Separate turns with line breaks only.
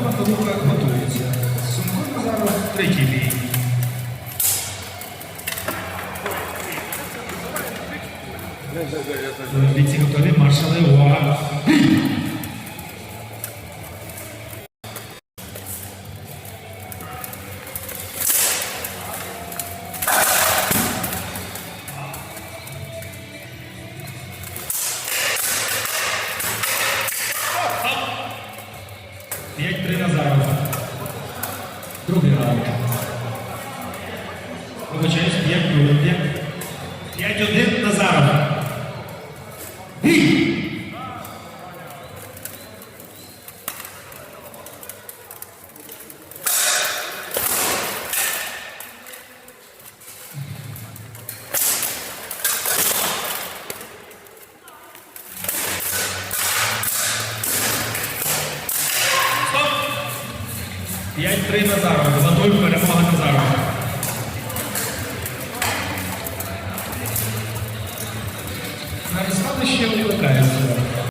Сумкова Пилука готується. Сумко Назаров третій бій. Е, бійці готові, маршали, увага! Бій! 5-3 Назаров. Другий раунд. Вибачаюсь, 5-2. 5-1 Назаров. Бій! П'ять на Назарова. за той перемога Назарова. На розпаду ще викликає Назаров.